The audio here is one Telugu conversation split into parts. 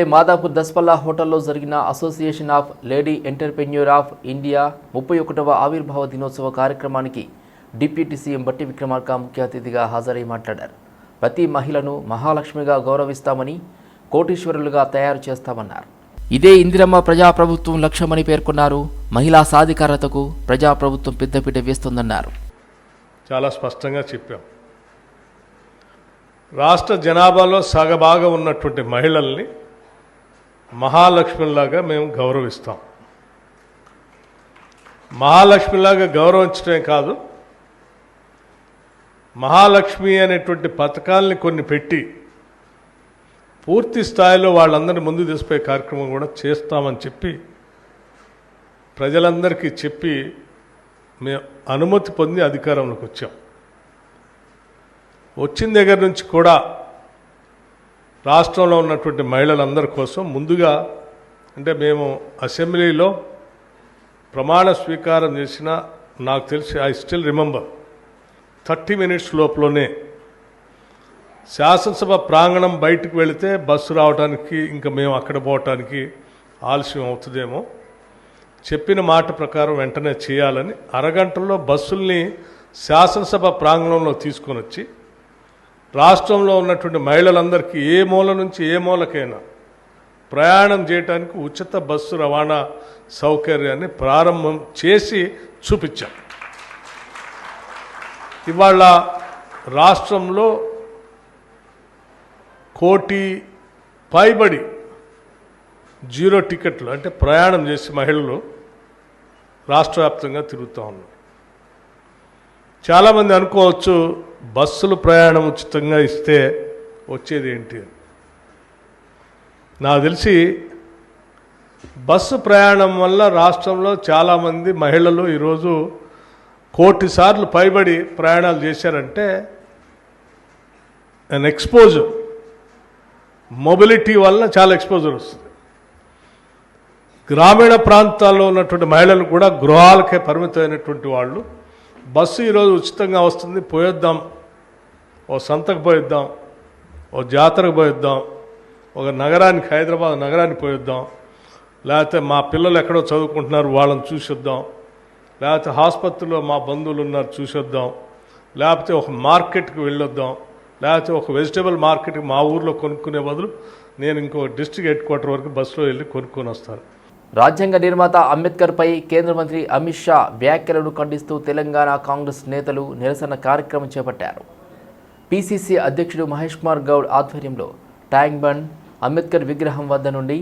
మాదాపూర్ దస్పల్లా హోటల్లో జరిగిన association of lady entrepreneur of India ముప్పై ఒకటవ ఆవిర్భావ దినోత్సవ కార్యక్రమానికి డిప్యూటీ సీఎం బట్టి విక్రమార్క ముఖ్య అతిథిగా హాజరై మాట్లాడారు. ప్రతి మహిళను మహాలక్ష్మిగా గౌరవిస్తామని కోటీశ్వరులుగా తయారు చేస్తామన్నారు. ఇదే ఇందిరమ్మ ప్రజాప్రభుత్వం లక్ష్యమని పేర్కొన్నారు. మహిళా సాధికారతకు ప్రజాప్రభుత్వం పెద్దపీట వేస్తుందన్నారు. చాలా స్పష్టంగా చెప్పాం. రాష్ట్ర జనాభాలో సగభాగం ఉన్నటువంటి మహిళల్ని మహాలక్ష్మిలాగా మేము గౌరవిస్తాం. మహాలక్ష్మిలాగా గౌరవించడమే కాదు మహాలక్ష్మి అనేటువంటి పథకాల్ని కొన్ని పెట్టి పూర్తి స్థాయిలో వాళ్ళందరినీ ముందు తీసిపోయే కార్యక్రమం కూడా చేస్తామని చెప్పి ప్రజలందరికీ చెప్పి మేము అనుమతి పొంది అధికారంలోకి వచ్చాం. వచ్చిన దగ్గర నుంచి కూడా రాష్ట్రంలో ఉన్నటువంటి మహిళలందరి కోసం ముందుగా అంటే మేము అసెంబ్లీలో ప్రమాణ స్వీకారం చేసిన నాకు తెలిసి I still remember thirty minutes లోపలనే శాసనసభ ప్రాంగణం బయటకు వెళితే బస్సు రావడానికి ఇంకా మేము అక్కడ పోవటానికి ఆలస్యం అవుతుందేమో. చెప్పిన మాట ప్రకారం వెంటనే చేయాలని అరగంటలో బస్సుల్ని శాసనసభ ప్రాంగణంలో తీసుకొని వచ్చి రాష్ట్రంలో ఉన్నటువంటి మహిళలందరికీ ఏ మూల నుంచి ఏ మూలకైనా ప్రయాణం చేయడానికి ఉచిత బస్సు రవాణా సౌకర్యాన్ని ప్రారంభం చేసి చూపించాం. ఇవాళ రాష్ట్రంలో కోటి పైబడి జీరో టికెట్లు అంటే ప్రయాణం చేసి మహిళలు రాష్ట్ర వ్యాప్తంగా తిరుగుతూ ఉన్నారు. చాలామంది అనుకోవచ్చు బస్సులు ప్రయాణం ఉచితంగా ఇస్తే వచ్చేది ఏంటి అని. నాకు తెలిసి బస్సు ప్రయాణం వల్ల రాష్ట్రంలో చాలామంది మహిళలు ఈరోజు కోటి సార్లు పైబడి ప్రయాణాలు చేశారంటే అన్ ఎక్స్పోజర్ మొబిలిటీ వల్ల చాలా ఎక్స్పోజర్ వస్తుంది గ్రామీణ ప్రాంతాల్లో ఉన్నటువంటి మహిళలు కూడా గృహాలకే పరిమితమైనటువంటి వాళ్ళు బస్సు ఈరోజు ఉచితంగా వస్తుంది పోయేద్దాం. ఓ సంతకు పోయిద్దాం ఓ జాతరకు పోయిద్దాం ఒక నగరానికి హైదరాబాద్ నగరానికి పోయిద్దాం. లేకపోతే మా పిల్లలు ఎక్కడో చదువుకుంటున్నారు వాళ్ళని చూసిద్దాం. లేకపోతే ఆసుపత్రిలో మా బంధువులు ఉన్నారు చూసేద్దాం. లేకపోతే ఒక మార్కెట్కి వెళ్ళొద్దాం. లేకపోతే ఒక వెజిటేబుల్ మార్కెట్కి మా ఊర్లో కొనుక్కునే బదులు నేను ఇంకో డిస్ట్రిక్ట్ హెడ్ క్వార్టర్ వరకు బస్సులో వెళ్ళి కొనుక్కొని వస్తాను. రాజ్యాంగ నిర్మాత అంబేద్కర్పై కేంద్ర మంత్రి అమిత్ షా వ్యాఖ్యలను ఖండిస్తూ తెలంగాణ కాంగ్రెస్ నేతలు నిరసన కార్యక్రమం చేపట్టారు. పిసిసి అధ్యక్షుడు మహేష్ కుమార్ గౌడ్ ఆధ్వర్యంలో ట్యాంక్ బండ్ అంబేద్కర్ విగ్రహం వద్ద నుండి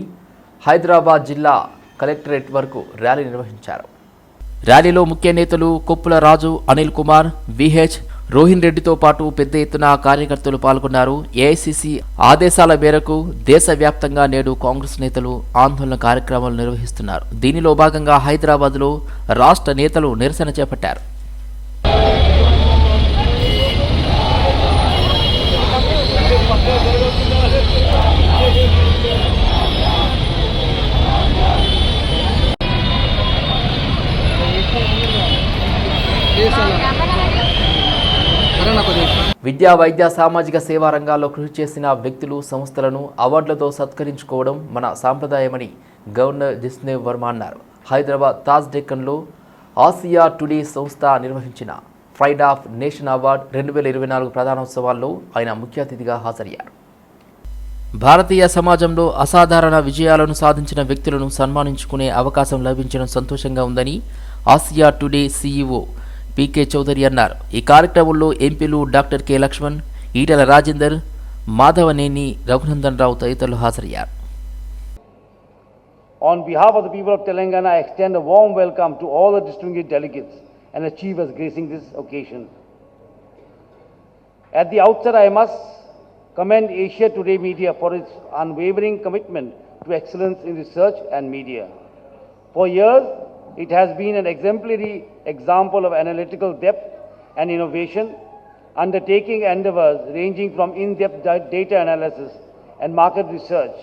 హైదరాబాద్ జిల్లా కలెక్టరేట్ వరకు ర్యాలీ నిర్వహించారు. ర్యాలీలో ముఖ్య నేతలు కొప్పుల రాజు అనిల్ కుమార్ విహెచ్ రోహిన్ రెడ్డితో పాటు పెద్ద ఎత్తున కార్యకర్తలు పాల్గొన్నారు. ఏఐసిసి ఆదేశాల మేరకు దేశవ్యాప్తంగా నేడు కాంగ్రెస్ నేతలు ఆందోళన కార్యక్రమాలు నిర్వహిస్తున్నారు. దీనిలో భాగంగా హైదరాబాద్లో రాష్ట్ర నేతలు నిరసన చేపట్టారు. విద్యా వైద్య సామాజిక సేవా రంగాల్లో కృషి చేసిన వ్యక్తులు సంస్థలను అవార్డులతో సత్కరించుకోవడం మన సాంప్రదాయమని గవర్నర్ జిస్నే వర్మ అన్నారు. హైదరాబాద్ తాజ్ డెక్కన్లో ఆసియా టుడే సంస్థ నిర్వహించిన ఫ్రైడ్ ఆఫ్ నేషన్ అవార్డ్ రెండు వేల ఇరవై నాలుగు ప్రధానోత్సవాల్లో ఆయన ముఖ్య అతిథిగా హాజరయ్యారు. భారతీయ సమాజంలో అసాధారణ విజయాలను సాధించిన వ్యక్తులను సన్మానించుకునే అవకాశం లభించడం సంతోషంగా ఉందని Asia today CEO PK Chowdary అన్నారు ఈ కార్యక్రమంలో ఎంపీలు డాక్టర్ కె లక్ష్మణ్ ఈటల రాజేందర్ మాధవనేని రఘునందన్ రావు తదితరులు హాజరయ్యారు On behalf of the people of Telangana, I extend a warm welcome to all the distinguished delegates and achievers gracing this occasion. At the outset, I must commend Asia Today Media for its unwavering commitment to excellence in research and media. For years, it has been an exemplary example of analytical depth and innovation, undertaking endeavors ranging from in-depth data analysis and market research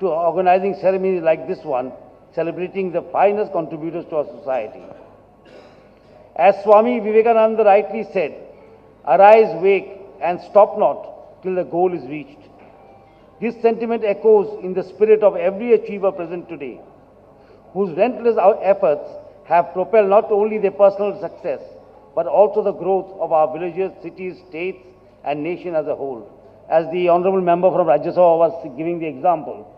to organizing ceremonies like this one, celebrating the finest contributors to our society. As Swami Vivekananda rightly said, arise, wake, and stop not till the goal is reached. This sentiment echoes in the spirit of every achiever present today, whose relentless efforts have propelled not only their personal success, but also the growth of our villages, cities, states, and nation as a whole. As the honorable member from Rajya Sabha was giving the example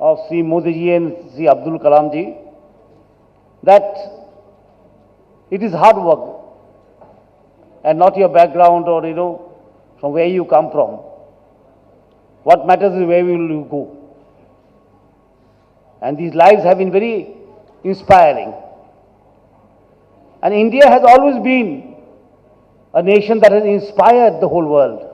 of Sri Modi ji and Sri Abdul Kalam ji, that it is hard work and not your background or, you know, from where you come from. What matters is where will you go. And these lives have been very inspiring. And India has always been a nation that has inspired the whole world.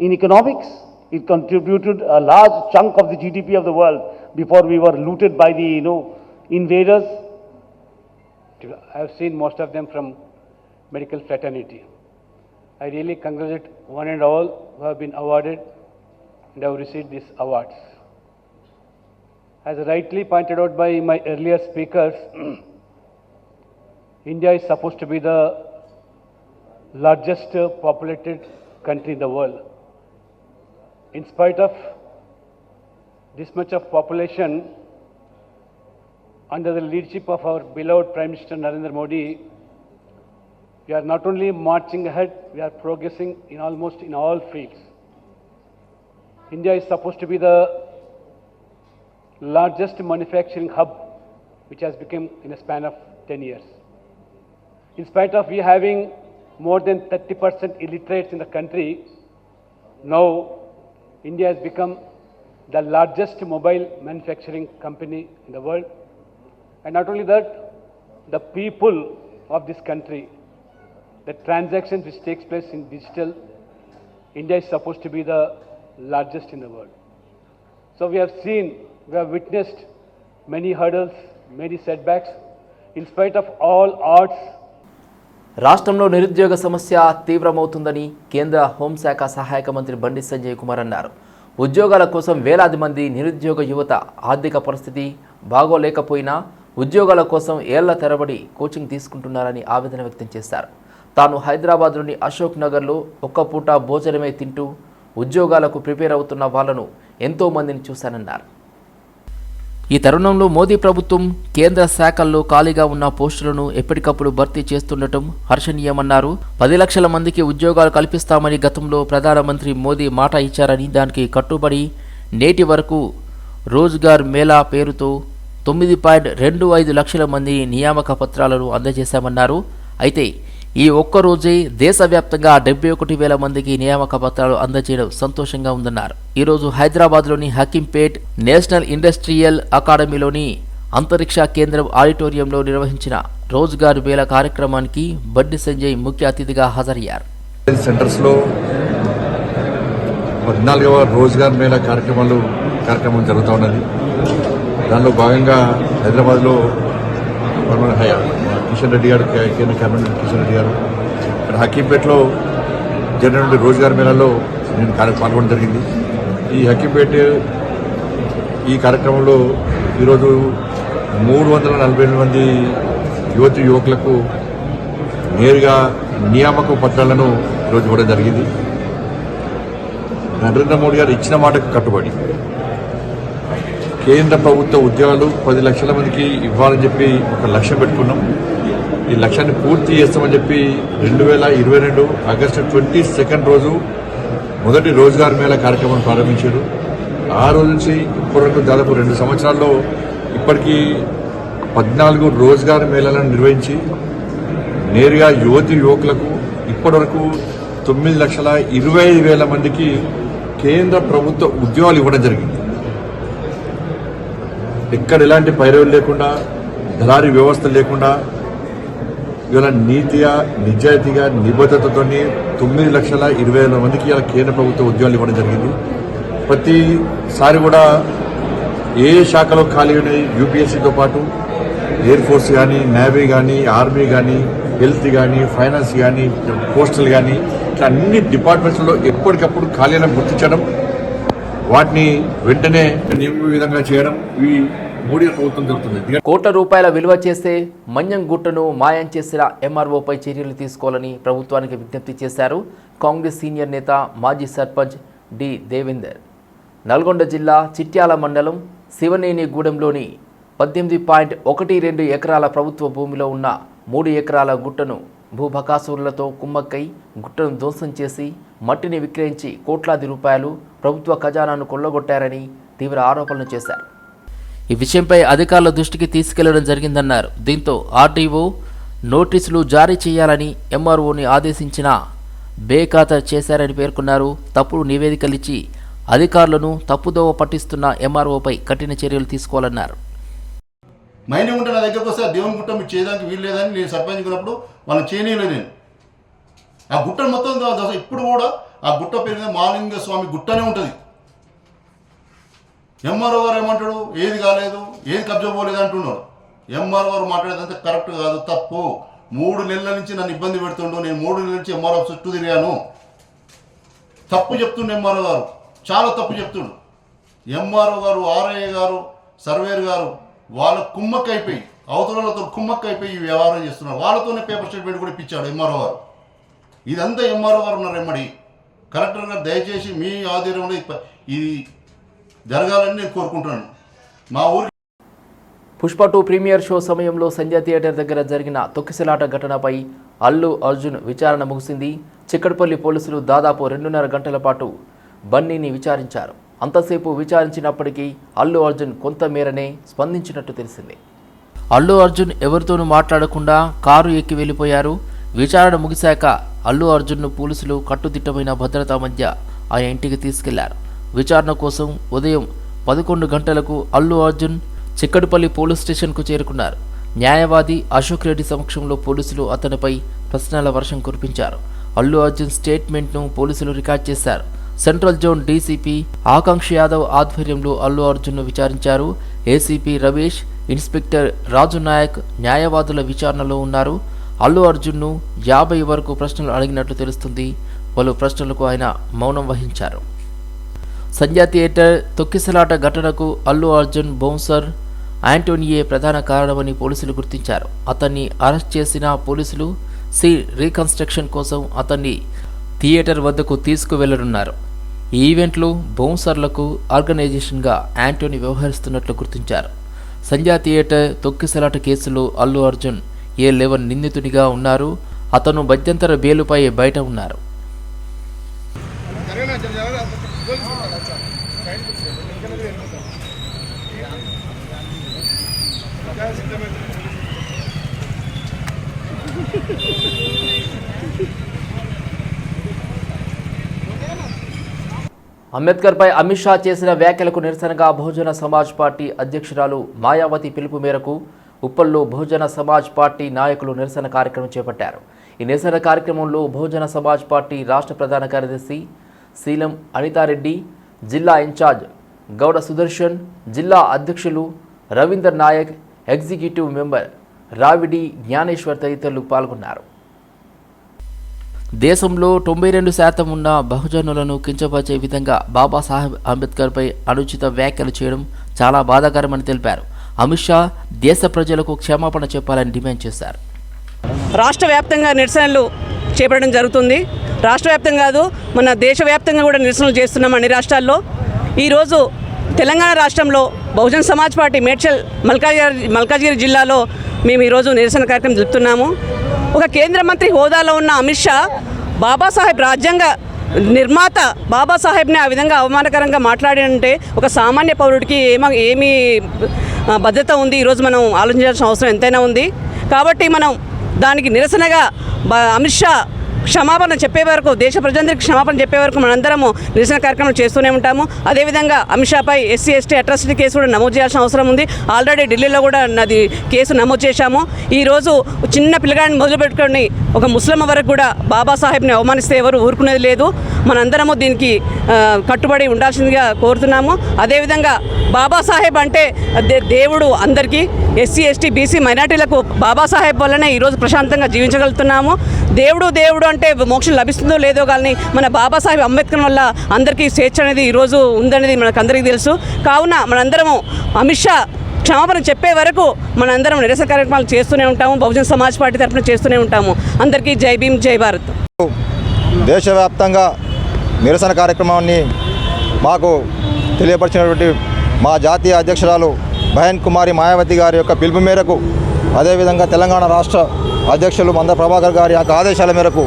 In economics, it contributed a large chunk of the GDP of the world before we were looted by the, you know, invaders. I have seen most of them from medical fraternity. I really congratulate one and all who have been awarded and have received these awards. As rightly pointed out by my earlier speakers, India is supposed to be the largest populated country in the world. In spite of this much of population, under the leadership of our beloved Prime Minister Narendra Modi, we are not only marching ahead, we are progressing in almost in all fields. India is supposed to be the largest manufacturing hub, which has become in a span of 10 years. In spite of we having more than 30% illiterates in the country, now India has become the largest mobile manufacturing company in the world. And not only that, the people of this country, the transactions which takes place in digital, India is supposed to be the largest in the world. So we have seen, we have witnessed many hurdles, many setbacks. In spite of all odds, రాష్ట్రంలో నిరుద్యోగ సమస్య తీవ్రమవుతుందని కేంద్ర హోంశాఖ సహాయక మంత్రి బండి సంజయ్ కుమార్ అన్నారు ఉద్యోగాల కోసం వేలాది మంది నిరుద్యోగ యువత ఆర్థిక పరిస్థితి బాగోలేకపోయినా ఉద్యోగాల కోసం ఏళ్ళ తరబడి కోచింగ్ తీసుకుంటున్నారని ఆవేదన వ్యక్తం చేశారు తాను హైదరాబాద్లోని అశోక్ నగర్లో ఒక్క పూట భోజనమే తింటూ ఉద్యోగాలకు ప్రిపేర్ అవుతున్న వాళ్ళను ఎంతోమందిని చూశానన్నారు. ఈ తరుణంలో మోదీ ప్రభుత్వం కేంద్ర శాఖల్లో ఖాళీగా ఉన్న పోస్టులను ఎప్పటికప్పుడు భర్తీ చేస్తుండటం హర్షణీయమన్నారు. పది లక్షల మందికి ఉద్యోగాలు కల్పిస్తామని గతంలో ప్రధానమంత్రి మోదీ మాట ఇచ్చారని దానికి కట్టుబడి నేటి వరకు రోజ్గార్ మేళా పేరుతో తొమ్మిది పాయింట్ రెండు ఐదు లక్షల మంది నియామక పత్రాలను అందజేశామన్నారు. అయితే ఈ ఒక్క రోజే దేశవ్యాప్తంగా డెబ్బై ఒకటి వేల మందికి నియామక పత్రాలు అందజేయడం సంతోషంగా ఉందన్నారు. ఈరోజు హైదరాబాద్లోని హకీంపేట్ నేషనల్ ఇండస్ట్రియల్ అకాడమీలోని అంతరిక్ష కేంద్రం ఆడిటోరియంలో నిర్వహించిన రోజ్గార్ వేల కార్యక్రమానికి బండి సంజయ్ ముఖ్య అతిథిగా హాజరయ్యారు. సెంటర్స్లో పద్నాలుగవ రోజ్గార్ మేళ కార్యక్రమాలు కార్యక్రమం జరుగుతూ ఉన్నది. దానిలో భాగంగా హైదరాబాద్లో కిషన్ రెడ్డి గారు కే- కేంద్ర కేబినెట్ కిషన్ రెడ్డి గారు. ఇక్కడ హకీంపేటలో జరిగినటువంటి రోజ్గార్ మేళాలో నేను పాల్గొనడం జరిగింది. ఈ హకీంపేట ఈ కార్యక్రమంలో ఈరోజు మూడు వందల నలభై ఎనిమిది మంది యువతి యువకులకు నేరుగా నియామక పత్రాలను ఈరోజు ఇవ్వడం జరిగింది. నరేంద్ర మోడీ గారు ఇచ్చిన మాటకు కట్టుబడి. కేంద్ర ప్రభుత్వ ఉద్యోగాలు పది లక్షల మందికి ఇవ్వాలని చెప్పి ఒక లక్ష్యం పెట్టుకున్నాం. ఈ లక్ష్యాన్ని పూర్తి చేస్తామని చెప్పి రెండు వేల ఇరవై రెండు ఆగస్టు ట్వంటీ సెకండ్ రోజు మొదటి రోజ్గార్ మేళా కార్యక్రమం ప్రారంభించారు. ఆ రోజు నుంచి ఇప్పటివరకు దాదాపు రెండు సంవత్సరాల్లో ఇప్పటికీ పద్నాలుగు రోజుగారు మేళాలను నిర్వహించి నేరుగా యువతి యువకులకు ఇప్పటివరకు తొమ్మిది లక్షల ఇరవై ఐదు వేల మందికి కేంద్ర ప్రభుత్వ ఉద్యోగాలు ఇవ్వడం జరిగింది. ఎక్కడ ఎలాంటి పైరవులు లేకుండా దళారీ వ్యవస్థ లేకుండా ఇవాళ నీతిగా నిజాయితీగా నిబద్ధతతో తొమ్మిది లక్షల ఇరవై వేల మందికి ఇలా కేంద్ర ప్రభుత్వ ఉద్యోగాలు ఇవ్వడం జరిగింది. ప్రతిసారి కూడా ఏ శాఖలో ఖాళీ ఉన్నాయి? యూపీఎస్సీతో పాటు ఎయిర్ ఫోర్స్ కానీ నేవీ కానీ ఆర్మీ కానీ హెల్త్ కానీ ఫైనాన్స్ కానీ పోస్టల్ కానీ ఇట్లా అన్ని డిపార్ట్మెంట్స్లో ఎప్పటికప్పుడు ఖాళీలను గుర్తించడం వాటిని వెంటనే నియమ విధంగా చేయడం ఈ మోడీ ప్రభుత్వం జరుగుతుంది కోట్ల రూపాయల విలువ చేసే మన్యం గుట్టను మాయం చేసిన ఎంఆర్ఓపై చర్యలు తీసుకోవాలని ప్రభుత్వానికి విజ్ఞప్తి చేశారు కాంగ్రెస్ సీనియర్ నేత మాజీ సర్పంచ్ డి దేవేందర్. నల్గొండ జిల్లా చిట్యాల మండలం శివనేనిగూడెంలోని పద్దెనిమిది పాయింట్ ఒకటి రెండు ఎకరాల ప్రభుత్వ భూమిలో ఉన్న మూడు ఎకరాల గుట్టను భూబకాసురులతో కుమ్మక్కై గుట్టను ధ్వంసం చేసి మట్టిని విక్రయించి కోట్లాది రూపాయలు ప్రభుత్వ ఖజానాను కొల్లగొట్టారని తీవ్ర ఆరోపణలు చేశారు. ఈ విషయంపై అధికారుల దృష్టికి తీసుకెళ్ళడం జరిగిందన్నారు. దీంతో ఆర్డీఓ నోటీసులు జారీ చేయాలని ఎంఆర్ఓని ఆదేశించిన బేఖాతా చేశారని పేర్కొన్నారు. తప్పుడు నివేదికలిచ్చి అధికారులను తప్పుదోవ పట్టిస్తున్న ఎంఆర్ఓపై కఠిన చర్యలు తీసుకోవాలన్నారు. మైనింగ్ ఉంటే నా దగ్గరకు వస్తే ఆ దేవుని గుట్ట మీరు చేయడానికి వీలు లేదని నేను సర్పంచ్ ఉన్నప్పుడు వాళ్ళని చేయలేదు నేను. ఆ గుట్టను మొత్తం ఇప్పుడు కూడా ఆ గుట్ట పేరు మాలింగ స్వామి గుట్టనే ఉంటుంది. ఎంఆర్ఓ గారు ఏమంటాడు? ఏది కాలేదు ఏది కబ్జా పోలేదు అంటున్నాడు. ఎంఆర్ఓ గారు మాట్లాడేదంతా కరెక్ట్ కాదు తప్పు. మూడు నెలల నుంచి నన్ను ఇబ్బంది పెడుతుండు నేను మూడు నెలల నుంచి ఎంఆర్ఓ చుట్టూ తిరిగాను. తప్పు చెప్తుండు ఎంఆర్ఓ గారు. చాలా తప్పు చెప్తుండు. ఎంఆర్ఓ గారు ఆర్ఐ గారు సర్వేర్ గారు వాళ్ళు కుమ్మక్కైపోయి అవతలతో కుమ్మక్కైపోయి ఈ వ్యవహారం చేస్తున్నారు. వాళ్ళతోనే పేపర్ స్టేట్మెంట్ కూడా ఇప్పించాడు ఎంఆర్ఓ గారు. ఇదంతా ఎంఆర్ఓ గారు ఉన్నారు ఎమ్మడి. కలెక్టర్ గారు దయచేసి మీ ఆధ్వర్యంలో ఇది జరగాలని నేను కోరుకుంటున్నాను. మా ఊరికి పుష్ప టూ ప్రీమియర్ షో సమయంలో సంధ్య థియేటర్ దగ్గర జరిగిన తొక్కిసలాట ఘటనపై అల్లు అర్జున్ విచారణ ముగిసింది. చిక్కడపల్లి పోలీసులు దాదాపు రెండున్నర గంటల పాటు బన్నీని విచారించారు. అంతసేపు విచారించినప్పటికీ అల్లు అర్జున్ కొంతమేరనే స్పందించినట్టు తెలిసింది. అల్లు అర్జున్ ఎవరితోనూ మాట్లాడకుండా కారు ఎక్కి వెళ్ళిపోయారు. విచారణ ముగిశాక అల్లు అర్జున్ను పోలీసులు కట్టుదిట్టమైన భద్రతా మధ్య ఆ ఇంటికి తీసుకెళ్ళారు. విచారణ కోసం ఉదయం పదకొండు గంటలకు అల్లు అర్జున్ చిక్కడపల్లి పోలీస్ స్టేషన్కు చేరుకున్నారు. న్యాయవాది అశోక్ రెడ్డి సమక్షంలో పోలీసులు అతనిపై ప్రశ్నల వర్షం కురిపించారు. అల్లు అర్జున్ స్టేట్మెంట్ను పోలీసులు రికార్డ్ చేశారు. Central zone DCP Akanksha Yadav ఆధ్వర్యంలో అల్లు అర్జున్ను విచారించారు. ఏసీపీ రమేష్ ఇన్స్పెక్టర్ రాజు నాయక్ న్యాయవాదుల విచారణలో ఉన్నారు. అల్లు అర్జున్ను యాభై వరకు ప్రశ్నలు అడిగినట్లు తెలుస్తుంది. పలు ప్రశ్నలకు ఆయన మౌనం వహించారు. సంధ్యా థియేటర్ తొక్కిసలాట ఘటనకు అల్లు అర్జున్ బౌన్సర్ యాంటోనియే ప్రధాన కారణమని పోలీసులు గుర్తించారు. అతన్ని అరెస్ట్ చేసిన పోలీసులు సి రీకన్స్ట్రక్షన్ కోసం అతన్ని థియేటర్ వద్దకు తీసుకువెళ్ళనున్నారు. ఈ ఈవెంట్లో బౌన్సర్లకు ఆర్గనైజేషన్గా యాంటోనీ వ్యవహరిస్తున్నట్లు గుర్తించారు. సంధ్యా థియేటర్ తొక్కిసలాట కేసులో అల్లు అర్జున్ ఏ లెవెన్ నిందితుడిగా ఉన్నారు అతను మధ్యంతర బేలుపై బయట ఉన్నారు. అంబేద్కర్పై అమిత్ షా చేసిన వ్యాఖ్యలకు నిరసనగా బహుజన సమాజ్ పార్టీ అధ్యక్షురాలు మాయావతి పిలుపు మేరకు ఉప్పల్లో బహుజన సమాజ్ పార్టీ నాయకులు నిరసన కార్యక్రమం చేపట్టారు. ఈ నిరసన కార్యక్రమంలో బహుజన సమాజ్ పార్టీ రాష్ట్ర ప్రధాన కార్యదర్శి శీలం అనితారెడ్డి జిల్లా ఇన్ఛార్జ్ గౌడ సుదర్శన్ జిల్లా అధ్యక్షులు రవీందర్ నాయక్ ఎగ్జిక్యూటివ్ మెంబర్ రావిడి జ్ఞానేశ్వర్ తదితరులు పాల్గొన్నారు. దేశంలో తొంభై రెండు శాతం ఉన్న బహుజనులను కించపరిచే విధంగా బాబాసాహెబ్ అంబేద్కర్పై అనుచిత వ్యాఖ్యలు చేయడం చాలా బాధాకరమని తెలిపారు. అమిత్ షా దేశ ప్రజలకు క్షమాపణ చెప్పాలని డిమాండ్ చేశారు. రాష్ట్ర వ్యాప్తంగా నిరసనలు చేపట్టడం జరుగుతుంది. రాష్ట్ర వ్యాప్తంగా కాదు మన దేశవ్యాప్తంగా కూడా నిరసనలు చేస్తున్నాం అన్ని రాష్ట్రాల్లో. ఈరోజు తెలంగాణ రాష్ట్రంలో బహుజన్ సమాజ్ పార్టీ మేడ్చల్ మల్కాజిగిరి మల్కాజిగిరి జిల్లాలో మేము ఈరోజు నిరసన కార్యక్రమం జరుపుతున్నాము. ఒక కేంద్ర మంత్రి హోదాలో ఉన్న అమిత్ షా బాబాసాహెబ్ రాజ్యాంగ నిర్మాత బాబాసాహెబ్ని ఆ విధంగా అవమానకరంగా మాట్లాడినంటే ఒక సామాన్య పౌరుడికి ఏమ ఏమి భద్రత ఉంది. ఈరోజు మనం ఆలోచించాల్సిన అవసరం ఎంతైనా ఉంది. కాబట్టి మనం దానికి నిరసనగా బ- అమిత్ షా క్షమాపణ చెప్పే వరకు దేశ ప్రజలందరికీ క్షమాపణ చెప్పే వరకు మనందరము నిరసన కార్యక్రమం చేస్తూనే ఉంటాము. అదేవిధంగా అమిత్ షాపై ఎస్సీ ఎస్టీ అట్రాసిటీ కేసు కూడా నమోదు చేయాల్సిన అవసరం ఉంది. ఆల్రెడీ ఢిల్లీలో కూడా అది కేసు నమోదు చేశాము. ఈరోజు చిన్న పిల్లగాడిని మొదలుపెట్టుకొని ఒక ముస్లిం వరకు కూడా బాబాసాహెబ్ని అవమానిస్తే ఎవరు ఊరుకునేది లేదు. మనందరము దీనికి కట్టుబడి ఉండాల్సిందిగా కోరుతున్నాము. అదేవిధంగా బాబాసాహెబ్ అంటే దే- దేవుడు అందరికీ ఎస్సీ ఎస్టీ బీసీ మైనార్టీలకు బాబాసాహెబ్ వల్లనే ఈరోజు ప్రశాంతంగా జీవించగలుగుతున్నాము. దేవుడు దేవుడు అంటే మోక్షం లభిస్తుందో లేదో కానీ మన బాబాసాహెబ్ అంబేద్కర్ వల్ల అందరికీ స్వేచ్ఛ అనేది ఈరోజు ఉందనేది మనకు అందరికీ తెలుసు. కావున మనందరము అమిత్ షా క్షమాపణ చెప్పే వరకు మనందరం నిరసన కార్యక్రమాలు చేస్తూనే ఉంటాము బహుజన సమాజ్ పార్టీ తరఫున చేస్తూనే ఉంటాము. అందరికీ జై భీమ్ జై భారత్. దేశవ్యాప్తంగా నిరసన కార్యక్రమాన్ని మాకు తెలియపరిచినటువంటి మా జాతీయ అధ్యక్షురాలు బహన్ కుమారి మాయావతి గారి యొక్క పిలుపు మేరకు అదేవిధంగా తెలంగాణ రాష్ట్ర అధ్యక్షులు మంద ప్రభాకర్ గారి యొక్క ఆదేశాల మేరకు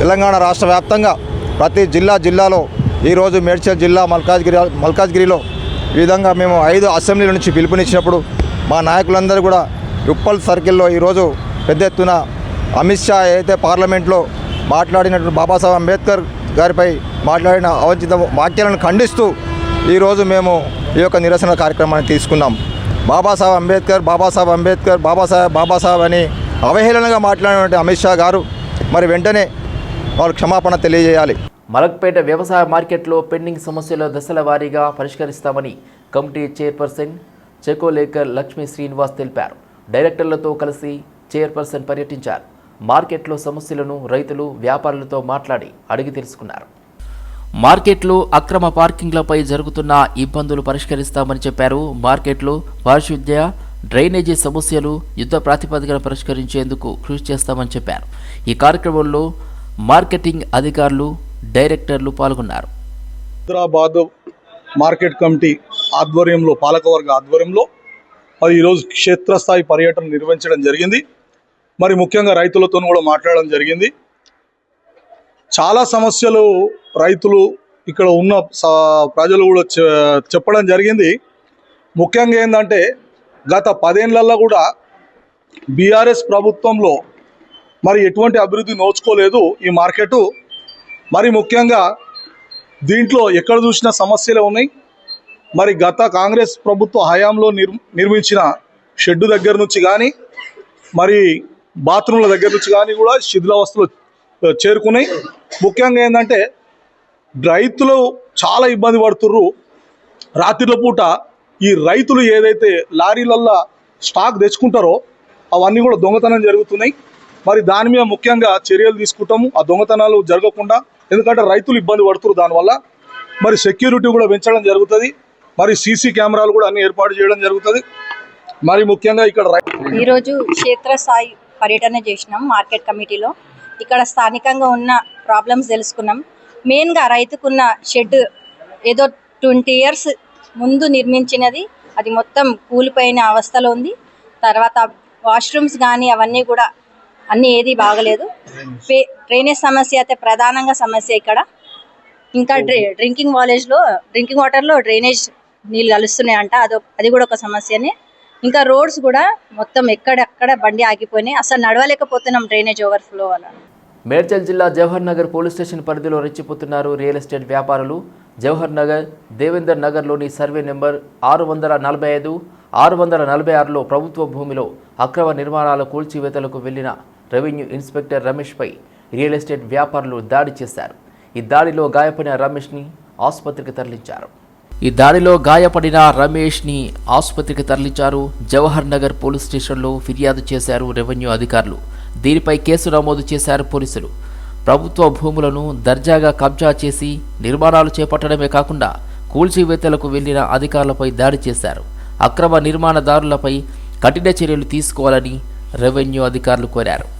తెలంగాణ రాష్ట్ర వ్యాప్తంగా ప్రతి జిల్లా జిల్లాలో ఈరోజు మేడ్చల్ జిల్లా మల్కాజ్గిరి మల్కాజ్గిరిలో ఈ విధంగా మేము ఐదు అసెంబ్లీల నుంచి పిలుపునిచ్చినప్పుడు మా నాయకులందరూ కూడా ఉప్పల్ సర్కిల్లో ఈరోజు పెద్ద ఎత్తున అమిత్ షా అయితే పార్లమెంట్లో మాట్లాడినటువంటి బాబాసాహెబ్ అంబేద్కర్ గారిపై మాట్లాడిన అవంచిత వాక్యాలను ఖండిస్తూ ఈరోజు మేము ఈ యొక్క నిరసన కార్యక్రమాన్ని తీసుకున్నాం. బాబాసాహెబ్ అంబేద్కర్ బాబాసాహెబ్ అంబేద్కర్ బాబాసాహెబ్ బాబాసాహెబ్ అని అవహేళనగా మాట్లాడినటువంటి అమిత్ షా గారు మరి వెంటనే వారు క్షమాపణ తెలియజేయాలి. మలక్పేట వ్యవసాయ మార్కెట్లో పెండింగ్ సమస్యల దశల వారీగా పరిష్కరిస్తామని కమిటీ చైర్పర్సన్ చెకోలేకర్ లక్ష్మీ శ్రీనివాస్ తెలిపారు. డైరెక్టర్లతో కలిసి చైర్పర్సన్ పర్యటించారు. మార్కెట్లో సమస్యలను రైతులు వ్యాపారులతో మాట్లాడి అడిగి తెలుసుకున్నారు. మార్కెట్లో అక్రమ పార్కింగ్లపై జరుగుతున్న ఇబ్బందులు పరిష్కరిస్తామని చెప్పారు. మార్కెట్లో పారిశుద్ధ్య డ్రైనేజీ సమస్యలు యుద్ధ ప్రాతిపదికన పరిష్కరించేందుకు కృషి చేస్తామని చెప్పారు. ఈ కార్యక్రమంలో మార్కెటింగ్ అధికారులు డైరెక్టర్లు పాల్గొన్నారు. హైదరాబాద్ మార్కెట్ కమిటీ ఆధ్వర్యంలో పాలకవర్గ ఆధ్వర్యంలో మరి ఈరోజు క్షేత్రస్థాయి పర్యటన నిర్వహించడం జరిగింది. మరి ముఖ్యంగా రైతులతో కూడా మాట్లాడడం జరిగింది. చాలా సమస్యలు రైతులు ఇక్కడ ఉన్న ప్రజలు కూడా చెప్పడం జరిగింది. ముఖ్యంగా ఏంటంటే గత పదేళ్ళలో కూడా బీఆర్ఎస్ ప్రభుత్వంలో మరి ఎటువంటి అభివృద్ధి నోచుకోలేదు ఈ మార్కెట్. మరి ముఖ్యంగా దీంట్లో ఎక్కడ చూసినా సమస్యలే ఉన్నాయి. మరి గత కాంగ్రెస్ ప్రభుత్వ హయాంలో నిర్ నిర్మించిన షెడ్డు దగ్గర నుంచి కానీ మరి బాత్రూమ్ల దగ్గర నుంచి కానీ కూడా శిథిలావస్థలు చేరుకున్నాయి. ముఖ్యంగా ఏంటంటే రైతులు చాలా ఇబ్బంది పడుతుర్రు. రాత్రిల పూట ఈ రైతులు ఏదైతే లారీలల్లో స్టాక్ తెచ్చుకుంటారో అవన్నీ కూడా దొంగతనం జరుగుతున్నాయి. మరి దాని మీద ముఖ్యంగా చర్యలు తీసుకుంటాము. ఆ దొంగతనాలు జరగకుండా ఎందుకంటే రైతులు ఇబ్బంది పడుతున్నారు దానివల్ల. మరి సెక్యూరిటీ కూడా పెంచడం జరుగుతుంది. మరి సీసీ కెమెరాలు కూడా అన్ని ఏర్పాటు చేయడం జరుగుతుంది. మరి ముఖ్యంగా ఇక్కడ ఈరోజు క్షేత్రస్థాయి పర్యటన చేసినాం మార్కెట్ కమిటీలో. ఇక్కడ స్థానికంగా ఉన్న ప్రాబ్లమ్స్ తెలుసుకున్నాం. మెయిన్గా రైతుకున్న షెడ్ ఏదో ట్వంటీ ఇయర్స్ ముందు నిర్మించినది. అది మొత్తం కూలిపోయిన అవస్థలో ఉంది. తర్వాత వాష్రూమ్స్ కానీ అవన్నీ కూడా అన్నీ ఏది బాగలేదు. డ్రైనేజ్ సమస్య అయితే ప్రధానంగా సమస్య ఇక్కడ. ఇంకా డ్రి డ్రింకింగ్ వాలేజ్లో డ్రింకింగ్ వాటర్లో డ్రైనేజ్ నీళ్ళు కలుస్తున్నాయంట. అదో అది కూడా ఒక సమస్యనే. ఇంకా రోడ్స్ కూడా మొత్తం ఎక్కడెక్కడ బండి ఆగిపోయినాయి. అసలు నడవలేకపోతున్నాం డ్రైనేజ్ ఓవర్ఫ్లో వల్ల. మేడ్చల్ జిల్లా జవహర్ నగర్ పోలీస్ స్టేషన్ పరిధిలో రెచ్చిపోతున్నారు రియల్ ఎస్టేట్ వ్యాపారులు. జవహర్ నగర్ దేవేందర్ నగర్లోని సర్వే నెంబర్ ఆరు వందల నలభై ఐదు ఆరు వందల నలభై ఆరులో ప్రభుత్వ భూమిలో అక్రమ నిర్మాణాల కూల్చివేతలకు వెళ్ళిన రెవెన్యూ ఇన్స్పెక్టర్ రమేష్పై రియల్ ఎస్టేట్ వ్యాపారులు దాడి చేశారు. ఈ దాడిలో గాయపడిన రమేష్ని ఆసుపత్రికి తరలించారు. ఈ దాడిలో గాయపడిన రమేష్ని ఆసుపత్రికి తరలించారు. జవహర్ నగర్ పోలీస్ స్టేషన్లో ఫిర్యాదు చేశారు రెవెన్యూ అధికారులు. దీనిపై కేసు నమోదు చేశారు పోలీసులు. ప్రభుత్వ భూములను దర్జాగా కబ్జా చేసి నిర్మాణాలు చేపట్టడమే కాకుండా కూల్చివేతలకు వెళ్ళిన అధికారులపై దాడి చేశారు. అక్రమ నిర్మాణదారులపై కఠిన చర్యలు తీసుకోవాలని రెవెన్యూ అధికారులు కోరారు.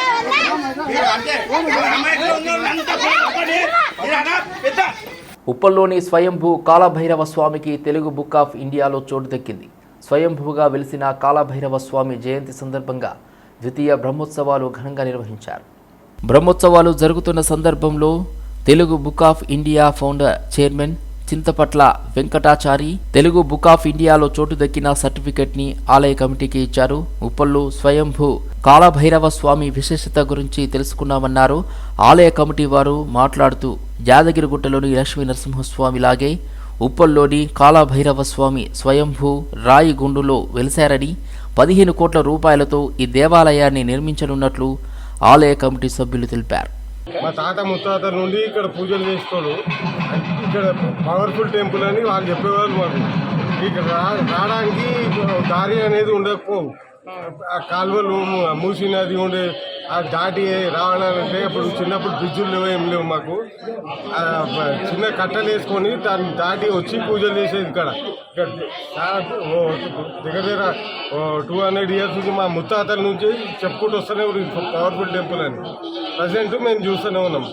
ఉప్పల్లోని స్వయంభూ కాలభైరవ స్వామికి తెలుగు బుక్ ఆఫ్ ఇండియాలో చోటు దక్కింది స్వయంభూగా వెలిసిన కాలభైరవ స్వామి జయంతి సందర్భంగా ద్వితీయ బ్రహ్మోత్సవాలు ఘనంగా నిర్వహించారు బ్రహ్మోత్సవాలు జరుగుతున్న సందర్భంలో Telugu book of India founder chairman Chintapatla Venkatachari Telugu book of ఇండియాలో చోటు దక్కిన సర్టిఫికెట్ని ఆలయ కమిటీకి ఇచ్చారు. ఉప్పల్లు స్వయంభూ కాలభైరవ స్వామి విశేషత గురించి తెలుసుకున్నామన్నారు ఆలయ కమిటీ వారు మాట్లాడుతూ యాదగిరిగుట్టలోని లక్ష్మీ నరసింహస్వామిలాగే ఉప్పల్లోని కాలభైరవ స్వామి స్వయంభూ రాయి గుండులో వెలిశారని పదిహేను కోట్ల రూపాయలతో ఈ దేవాలయాన్ని నిర్మించనున్నట్లు ఆలయ కమిటీ సభ్యులు తెలిపారు. మా తాత ముత్తాత నుండి ఇక్కడ పూజలు చేసుకోడు ఇక్కడ పవర్ఫుల్ టెంపుల్ అని వాళ్ళు చెప్పేవాళ్ళు మాకు. ఇక్కడ రా- రావడానికి దారి అనేది ఉండకపోవు. ఆ కాలువలు మూసి నది ఉండే దాటి రావాలంటే అప్పుడు చిన్నప్పుడు బ్రిడ్జులు లేవు ఏం లేవు మాకు. చిన్న కట్టలు వేసుకొని దాన్ని దాటి వచ్చి పూజలు చేసేది ఇక్కడ. ఇక్కడ దగ్గర దగ్గర టూ హండ్రెడ్ ఇయర్స్ నుంచి మా ముత్తాతల నుంచి చెప్పుకుంటూ వస్తూనే పవర్ఫుల్ టెంపుల్ అని. ప్రజెంట్ మేము చూస్తూనే ఉన్నాం.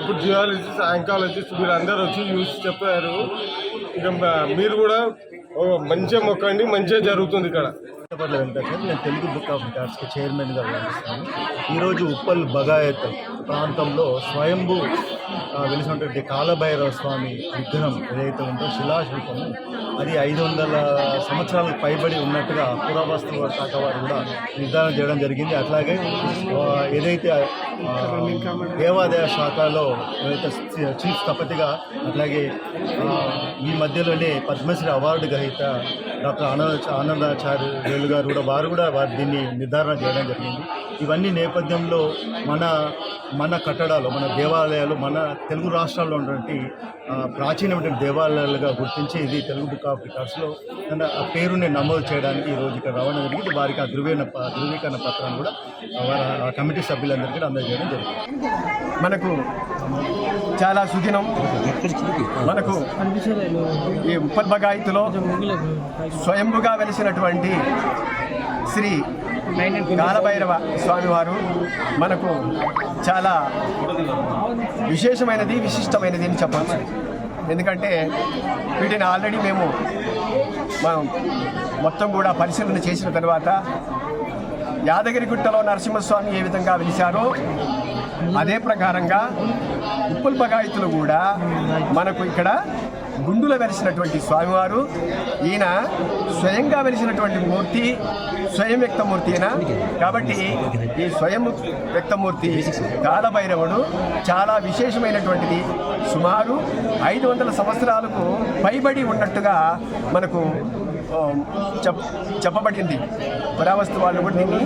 ఇప్పుడు జియాలజిస్ట్ సాయంకాలజీస్ మీరు అందరు వచ్చి చూసి చెప్పారు. ఇక మీరు కూడా మంచిగా మొక్కండి మంచిగా జరుగుతుంది ఇక్కడ. పట్ల వెంకటేశ్వర నేను తెలుగు బుక్ ఆఫ్ రికార్డ్స్కి చైర్మన్గా వ్యవహరిస్తాను. ఈరోజు ఉప్పల్ బగాయత్ ప్రాంతంలో స్వయంభూ వెలిసినటువంటి కాలభైరవ స్వామి విగ్రహం ఏదైతే ఉందో శిలాశిల్పము అది ఐదు వందల సంవత్సరాలకు పైబడి ఉన్నట్టుగా పురావస్తు శాఖ వారు కూడా నిర్ధారణ చేయడం జరిగింది. అట్లాగే ఏదైతే దేవాదాయ శాఖలో ఏదైతే చీఫ్ స్థపతిగా అట్లాగే ఈ మధ్యలోనే పద్మశ్రీ అవార్డు గ్రహీత డాక్టర్ ఆనంద ఆనందాచార్య వేలు గారు కూడా వారు కూడా వారు దీన్ని నిర్ధారణ చేయడం జరిగింది. ఇవన్నీ నేపథ్యంలో మన మన కట్టడాలు మన దేవాలయాలు మన తెలుగు రాష్ట్రాల్లో ఉన్నటువంటి ప్రాచీనమైన దేవాలయాలుగా గుర్తించి ఇది తెలుగు బుక్ ఆఫ్ రికార్డ్స్లో తన ఆ పేరుని నమోదు చేయడానికి ఈ రోజు ఇక్కడ రావడం జరిగింది. వారికి ఆ ధృవీకరణ ధృవీకరణ పత్రాన్ని కూడా వారి ఆ కమిటీ సభ్యులందరికీ అందజేయడం జరిగింది. మనకు చాలా సుదినం. మనకు ఈ ఉప్పల్ స్వయంభుగా వెలిసినటువంటి శ్రీ కాలభైరవ స్వామివారు మనకు చాలా విశేషమైనది విశిష్టమైనది అని చెప్పచ్చు ఎందుకంటే వీటిని ఆల్రెడీ మేము మనం మొత్తం కూడా పరిశీలన చేసిన తర్వాత యాదగిరిగుట్టలో నరసింహస్వామి ఏ విధంగా వెలిశారో అదే ప్రకారంగా ఉప్పుల్ బగాయితులు కూడా మనకు ఇక్కడ గుండుల వెలిసినటువంటి స్వామివారు. ఈయన స్వయంగా వెలిసినటువంటి మూర్తి స్వయం వ్యక్తమూర్తి ఈయన. కాబట్టి ఈ స్వయం వ్యక్తమూర్తి కాలభైరవుడు చాలా విశేషమైనటువంటిది. సుమారు ఐదు వందల సంవత్సరాలకు పైబడి ఉన్నట్టుగా మనకు చెప్ చెప్పబడింది. పురావస్తు వాళ్ళు కూడా దీన్ని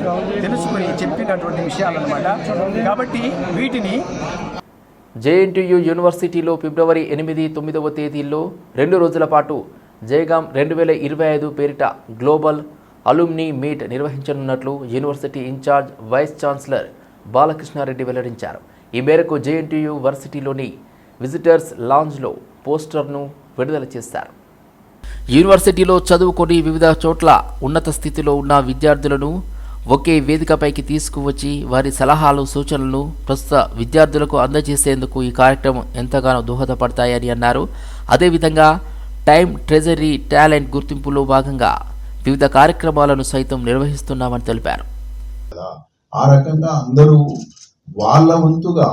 తెలుసుకుని చెప్పినటువంటి విషయాలన్నమాట. కాబట్టి వీటిని జేఎన్టీయు యూనివర్సిటీలో ఫిబ్రవరి ఎనిమిది తొమ్మిదవ తేదీల్లో రెండు రోజుల పాటు జయగాం రెండు వేల ఇరవై ఐదు పేరిట గ్లోబల్ అలుమ్ని మీట్ నిర్వహించనున్నట్లు university in-charge vice chancellor Balakrishna Reddy వెల్లడించారు. ఈ మేరకు జేఎన్టీయు వర్సిటీలోని విజిటర్స్ లాంజ్లో పోస్టర్ను విడుదల చేశారు. యూనివర్సిటీలో చదువుకొని వివిధ చోట్ల ఉన్నత స్థితిలో ఉన్న విద్యార్థులను ఒకే వేదికపైకి తీసుకువచ్చి వారి సలహాలు సూచనలు ప్రస్తుత విద్యార్థులకు అందజేసేందుకు ఈ కార్యక్రమం ఎంతగానో దోహదపడతాయని అన్నారు. అదేవిధంగా టైం ట్రెజరీ టాలెంట్ గుర్తింపులో భాగంగా వివిధ కార్యక్రమాలను సైతం నిర్వహిస్తున్నామని తెలిపారు. ఆ రకంగా అందరూ వాళ్ళ వంతుగా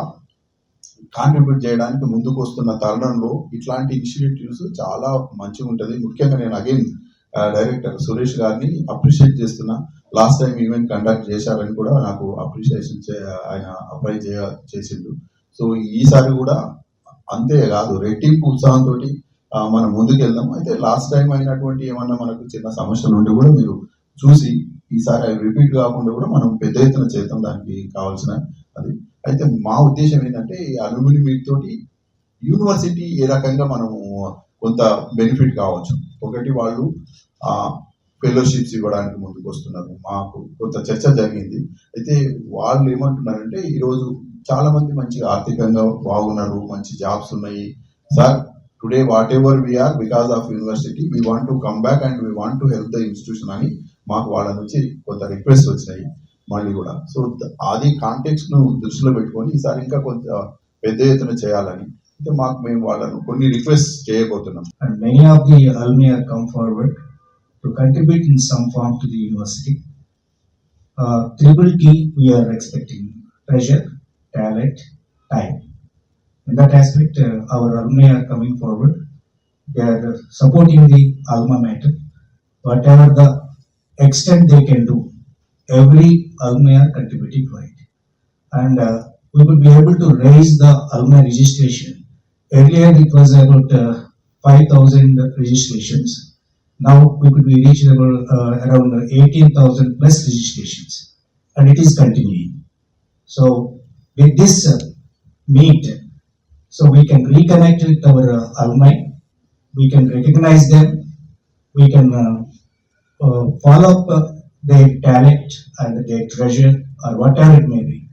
కాంట్రిబ్యూట్ చేయడానికి ముందుకు వస్తున్న తరుణంలో ఇట్లాంటి ఇనిషియేటివ్స్ చాలా మంచిగా ఉంటుంది ముఖ్యంగా నేను అగైన్ డైరెక్టర్ సురేష్ గారిని అప్రిషియేట్ చేస్తున్నా. లాస్ట్ టైం ఈవెంట్ కండక్ట్ చేశారని కూడా నాకు అప్రిషియేషన్ ఆయన అప్లై చేయ చేసిండు. సో ఈసారి కూడా అంతే కాదు రెట్టింపు ఉత్సాహంతో మనం ముందుకు వెళ్దాం. అయితే లాస్ట్ టైం అయినటువంటి ఏమన్నా మనకు చిన్న సమస్యలు ఉంటే కూడా మీరు చూసి ఈసారి అవి రిపీట్ కాకుండా కూడా మనం పెద్ద ఎత్తున చేద్దాం. దానికి కావాల్సిన అది. అయితే మా ఉద్దేశం ఏంటంటే ఈ అలుమిని మీట్ తోటి యూనివర్సిటీ ఏ రకంగా మనము కొంత బెనిఫిట్ కావచ్చు. ఒకటి వాళ్ళు ఫెలోషిప్స్ ఇవ్వడానికి ముందుకు వస్తున్నారు మాకు కొంత చర్చ జరిగింది. అయితే వాళ్ళు ఏమంటున్నారంటే ఈరోజు చాలా మంది మంచిగా ఆర్థికంగా బాగున్నారు మంచి జాబ్స్ ఉన్నాయి. Sir today whatever we are because of university we want to come back and we want to help the institution అని మాకు వాళ్ళ నుంచి కొంత రిక్వెస్ట్ వచ్చినాయి మళ్ళీ కూడా. సో అది కాంటెక్స్ట్ను దృష్టిలో పెట్టుకొని ఈసారి ఇంకా కొంత పెద్ద ఎత్తున చేయాలని అయితే మాకు మేము వాళ్ళను కొన్ని రిక్వెస్ట్ చేయబోతున్నాం. And many of the alumni have comfort to contribute in some form to the university. Uh, triple T, we are expecting treasure, talent, time. In that aspect, uh, our alumni are coming forward. They are supporting the alma mater. Whatever the extent they can do, every alumni are contributing for it. And uh, we will be able to raise the alumni registration. Earlier, it was about uh, 5,000 registrations. Now we could be reachable uh, around 18,000 plus registrations, and it is continuing. So with this uh, meet, so we can reconnect with our uh, alumni, we can recognize them, we can follow up their talent and their treasure or whatever it may be.